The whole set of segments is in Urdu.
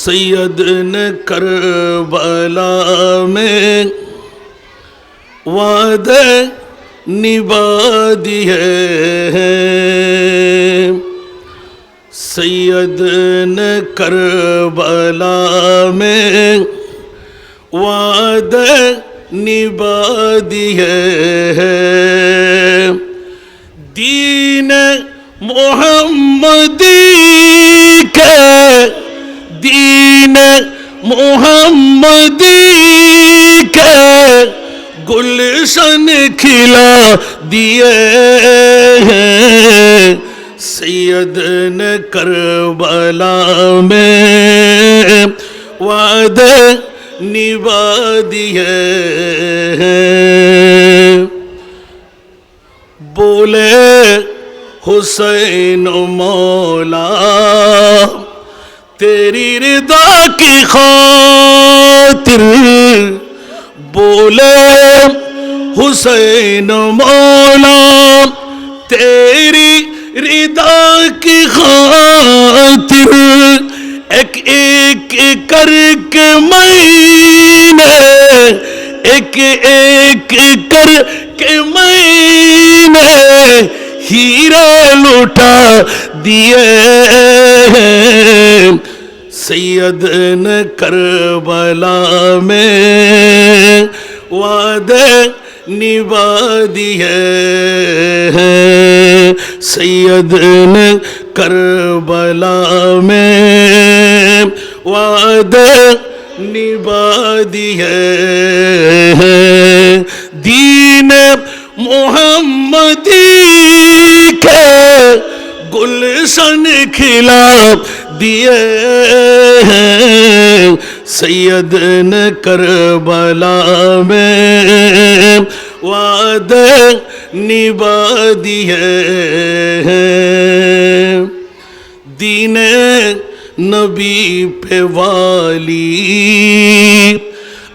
سید نے کربلا میں وعدے نبھا دیے سید نے کربلا میں وعدے نبھا دیے دین محمدی گلشن کھلا دیے ہیں۔ سید نے کربلا میں وعدے نبھا دیے ہیں۔ بولے حسین مولا، تیری رضا کی خاطر۔ بولے حسین مولا، تیری رضا کی خاطر ایک ایک کر کے میں ایک ایک کر کے میں نے ہیرے لوٹا دیے سید نے کربلا میں وعدے نبھا دیے سید نے کربلا میں وعدے نبھا دیے دین محمدی کے گلشن کھلا دیے ہیں سید نے کربلا میں وعدے نبھا دین نبی پہ والی۔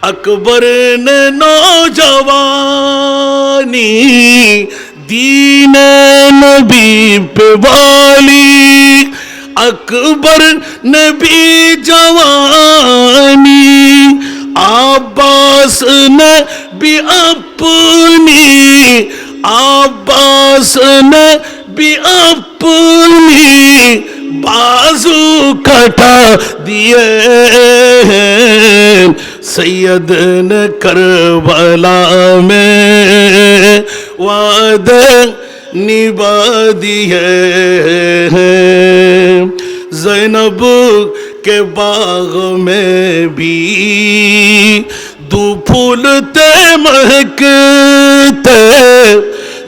اکبر نے نوجوانی۔ دین نبی پہ والی۔ اکبر نبی جوانی۔ عباس نے بھی اپنی عباس نے بھی اپنی بازو کٹا دیے سید نے کربلا میں وعدے نبھا دیے زینب کے باغ میں بھی دو پھولتے مہکتے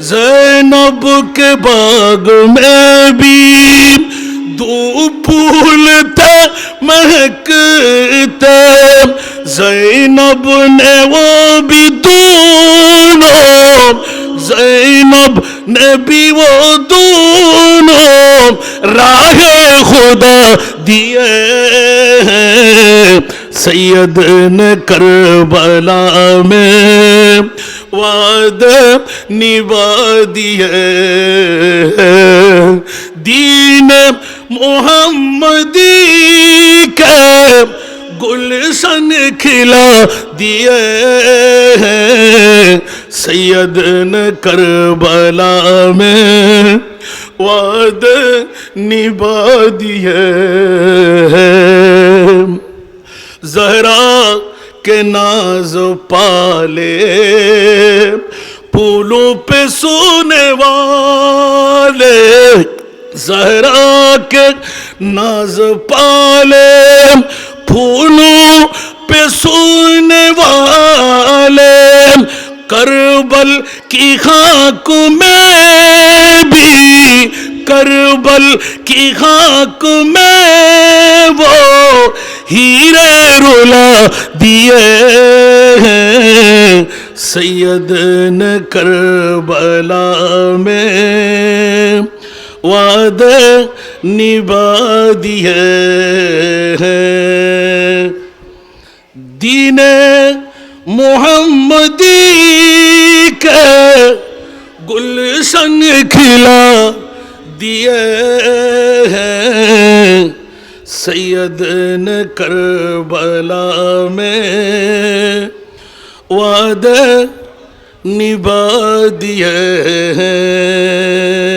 زینب کے باغ میں بھی دو پھولتے مہکتے زینب نے وہ بھی دونوں زینب نے بھی وہ دونوں راہ خدا دیے ہیں سید نے کربلا میں وعدے نبھا دیے دین محمدی کے گلشن کھلا دیے سید نے کربلا میں وعدے نبھا دیے کے ناز پالے، پھولوں پہ سونے والے، زہرا کے ناز پالے، پھولوں پہ سونے والے۔ کربل کی خاک میں بھی، کربل کی خاک میں وہ ہیرے رولا دیے ہیں۔ سید نے کربلا میں وعدے نبھا دیے ہیں۔ دین محمدی کے گلشن کھلا دیے سید نے کربلا میں وعدے نبھا دیے ہیں۔